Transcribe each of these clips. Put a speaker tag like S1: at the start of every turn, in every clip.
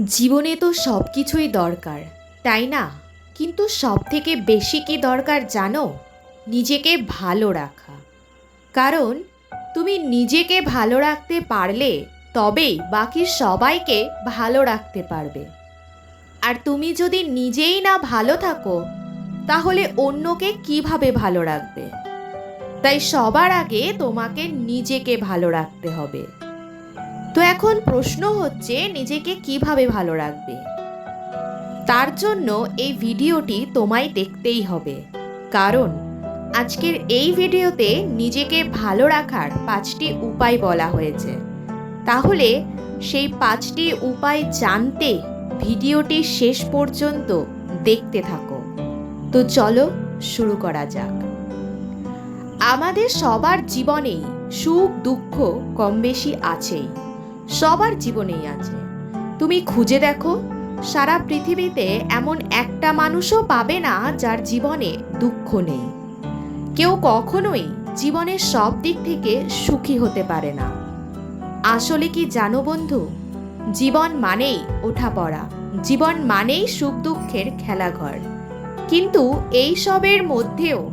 S1: জীবনে তো সব কিছুই দরকার, তাই না? কিন্তু সব থেকে বেশি কি দরকার জানো? নিজেকে ভালো রাখা। কারণ, তুমি নিজেকে ভালো রাখতে পারলে তবেই বাকি সবাইকে ভালো রাখতে পারবে। আর তুমি যদি নিজেই না ভালো থাকো, তাহলে অন্যকে কীভাবে ভালো রাখবে? তাই সবার আগে তোমাকে নিজেকে ভালো রাখতে হবে। তো এখন প্রশ্ন হচ্ছে নিজেকে কীভাবে ভালো রাখবে? তার জন্য এই ভিডিওটি তোমায় দেখতেই হবে। কারণ আজকের এই ভিডিওতে নিজেকে ভালো রাখার পাঁচটি উপায় বলা হয়েছে। তাহলে সেই পাঁচটি উপায় জানতে ভিডিওটি শেষ পর্যন্ত দেখতে থাকো। তো চলো শুরু করা যাক। আমাদের সবার জীবনেই সুখ দুঃখ কম বেশি আছেই। সবার জীবনেই আছে। তুমি খুঁজে দেখো, সারা পৃথিবীতে এমন একটা মানুষও পাবে না যার জীবনে দুঃখ নেই। কেউ কখনোই জীবনের সব দিক থেকে সুখী হতে পারে না। আসলে কি জানো বন্ধু? জীবন মানেই ওঠা পড়া। জীবন মানেই সুখ দুঃখের খেলাঘর। কিন্তু এই সবের মধ্যেও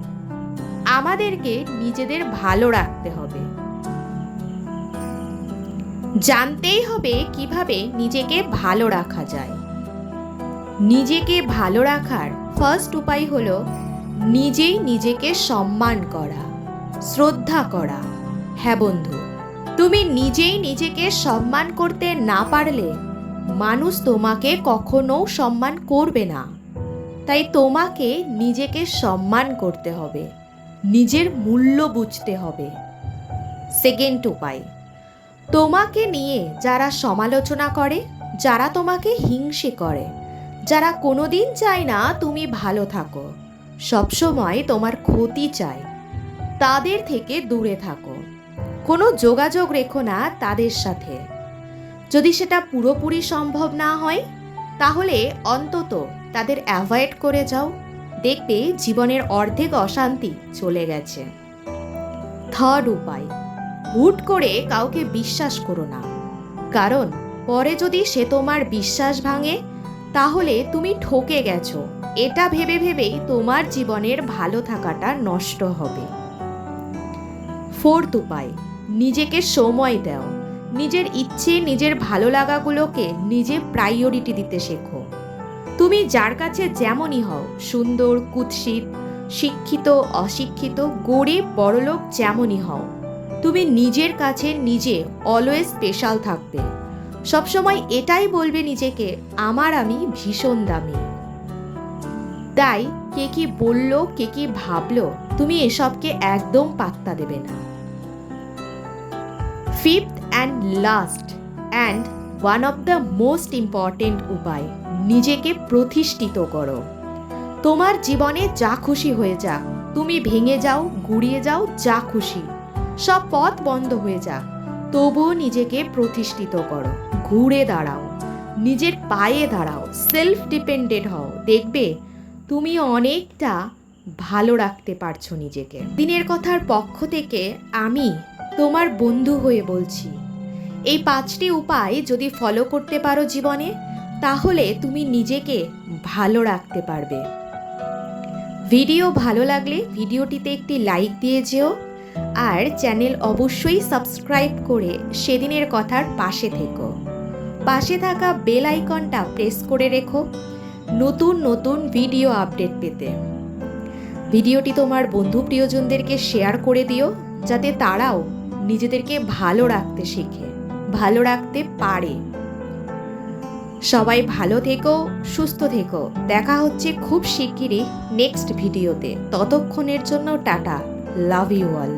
S1: আমাদেরকে নিজেদের ভালো রাখতে হবে। জানতেই হবে কীভাবে নিজেকে ভালো রাখা যায়। নিজেকে ভালো রাখার ফার্স্ট উপায় হলো নিজেই নিজেকে সম্মান করা, শ্রদ্ধা করা। হ্যাঁ বন্ধু, তুমি নিজেই নিজেকে সম্মান করতে না পারলে মানুষ তোমাকে কখনো সম্মান করবে না। তাই তোমাকে নিজেকে সম্মান করতে হবে, নিজের মূল্য বুঝতে হবে। সেকেন্ড উপায় তোমাকে নিয়ে যারা সমালোচনা করে, যারা তোমাকে হিংসে করে, যারা কোনোদিন চায় না তুমি ভালো থাকো, সবসময় তোমার ক্ষতি চায়, তাদের থেকে দূরে থাকো। কোনো যোগাযোগ রেখো না তাদের সাথে। যদি সেটা পুরোপুরি সম্ভব না হয়, তাহলে অন্তত তাদের অ্যাভয়েড করে যাও। দেখবে জীবনের অর্ধেক অশান্তি চলে গেছে। থার্ড উপায় হুট করে কাউকে বিশ্বাস করো না। কারণ পরে যদি সে তোমার বিশ্বাস ভাঙে, তাহলে তুমি ঠকে গেছো। এটা ভেবে ভেবেই তোমার জীবনের ভালো থাকাটা নষ্ট হবে। ফোর্থ উপায়, নিজেকে সময় দাও। নিজের ইচ্ছে, নিজের ভালো লাগাগুলোকে নিজে প্রায়োরিটি দিতে শেখো। তুমি যার কাছে যেমনই হও, সুন্দর, কুৎসিত, শিক্ষিত, অশিক্ষিত, গরিব, বড়লোক যেমনই হও তুমি নিজের কাছে নিজে অলওয়েজ স্পেশাল থাকবে। সবসময় এটাই বলবে নিজেকে, আমার আমি ভীষণ দামি। তাই কে কি বলল, কে কি ভাবলো, তুমি এসবকে একদম পাত্তা দেবে না। Fifth and last and one of the most important উপায়, নিজেকে প্রতিষ্ঠিত করো। তোমার জীবনে যা খুশি হয়ে যাক, তুমি ভেঙে যাও, গুড়িয়ে যাও, যা খুশি। সব পথ বন্ধ হয়ে যাক তবুও নিজেকে প্রতিষ্ঠিত করো। ঘুরে দাঁড়াও। নিজের পায়ে দাঁড়াও। সেলফ ডিপেন্ডেন্ট হও। দেখবে, তুমি অনেকটা ভালো রাখতে পারছ নিজেকে। দিনের কথার পক্ষ থেকে আমি তোমার বন্ধু হয়ে বলছি। এই পাঁচটি উপায় যদি ফলো করতে পারো জীবনে, তাহলে তুমি নিজেকে ভালো রাখতে পারবে। ভিডিও ভালো লাগলে ভিডিওটিতে একটি লাইক দিয়ে যেও। আর চ্যানেল অবশ্যই সাবস্ক্রাইব করে সেদিনের কথার পাশে থেকো। পাশে থাকা বেল আইকনটা প্রেস করে রেখো নতুন নতুন ভিডিও আপডেট পেতে। ভিডিওটি তোমার বন্ধু প্রিয়জনদেরকে শেয়ার করে দিও, যাতে তারাও নিজেদেরকে ভালো রাখতে শেখে, ভালো রাখতে পারে। সবাই ভালো থেকো, সুস্থ থেকো। দেখা হচ্ছে খুব শিগগিরই নেক্সট ভিডিওতে। ততক্ষণের জন্য টাটা, লাভ ইউ অল।